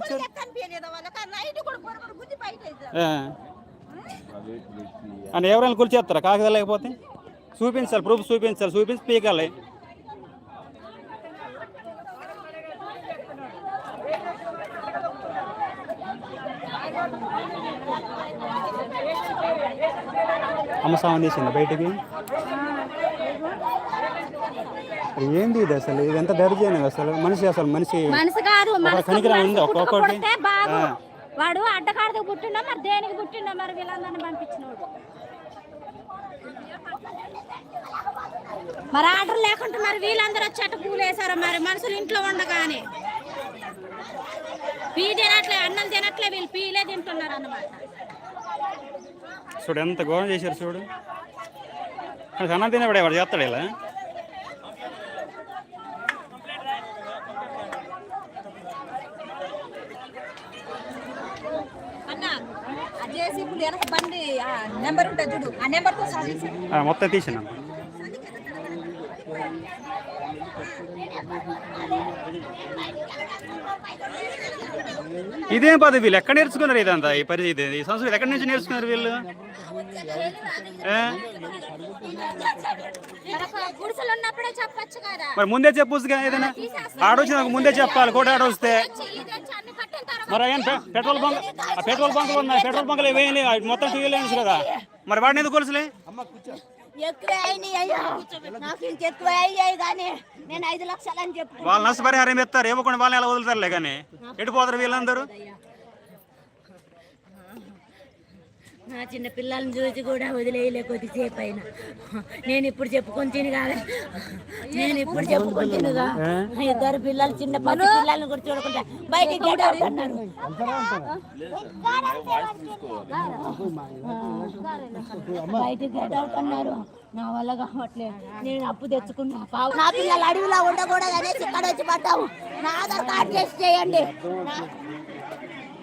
వచ్చారు. అని ఎవరైనా కూల్చేస్తారా కాకిదా లేకపోతే? చూపించాలి ప్రూఫ్ చూపించాలి చూపించి పీకాలి. అమ్మ సామాన్ తీసింది బయటికి? ఏంది ఇది అసలు? ఇది ఎంత దరిద్రం అసలు? మనిషి అసలు మనిషి మనసు కాదు మనసు కనికరం ఉంది. మనసు ఒక్కొక్కటి బాగు. ఆ. వాడు అడ్డకాడకు పుట్టిండో మరి దేనికి పుట్టిండో మరి వీళ్ళందరినీ పంపించినోడు. మరి ఆర్డర్ లేకుంటే మరి వీళ్ళందరూ వచ్చేట పూలేసారు మరి. మనుషులు ఇంట్లో ఉండగానే. పీ తినట్లే అన్నం తినట్లే వీళ్ళు పీలే తింటున్నారు అన్నమాట. చూడు ఎంత ఘోరం చేశారు చూడు. అన్నం తినేవాడు ఎవడు చేస్తాడు ఇలా అన్న ఆ జేసీబీ వెనక బండి ఆ నెంబర్ ఉంటుంది చూడు ఆ నెంబర్తో సర్వీస్ ఆ, మొత్తం తీసినాం ఇదేం పదవి వీళ్ళు? ఎక్కడ నేర్చుకున్నారు ఇదంతా? ఈ పరిస్థితి ఈ సంస్కృతి ఎక్కడి నుంచి నేర్చుకున్నారు వీళ్ళు? మరి ఒక గుడిసెలు ఉన్నప్పుడే చెప్పొచ్చు కదా. మరి ముందే చెప్పొచ్చుగా ఏదైనా. ఆడొచ్చి నాకు ముందే చెప్పాలి కూడా ఆడొస్తే వచ్చి ఇది వచ్చి అన్ని కట్టిన తర్వాత మరి ఏం పెట్రోల్ బంక్ ఆ పెట్రోల్ బంకులు ఉన్నాయి పెట్రోల్ బంకులు వేయాలి మొత్తం టూ వీలర్స్ కదా మరి వాడిని ఎందుకు కొలుసులే? వాళ్ళు నష్టపరిహారం ఇస్తారు ఇవ్వకుండా వాళ్ళని ఎలా వదులుతారులే కానీ. ఎటు పోతారు వీళ్ళందరూ? నా చిన్న పిల్లల్ని చూసి కూడా వదిలేయలే కొద్దిసేపు అయినా నేను ఇప్పుడు చెప్పుకొని తిని కాదు. నేను ఇప్పుడు చెప్పుకొని తినగా ఇద్దరు పిల్లలు చిన్న పసి పిల్లల్ని కూడా చూడకుండా బయటికి get out అన్నారు. నా వల్ల కావట్లే. నేను అప్పు తెచ్చుకున్నా. పావు నా పిల్లలు అడవిలో ఉండకూడదు అనేసి ఇక్కడ వచ్చి పడ్డాము నా ఆధార్ కార్డు టెస్ట్ చేయండి.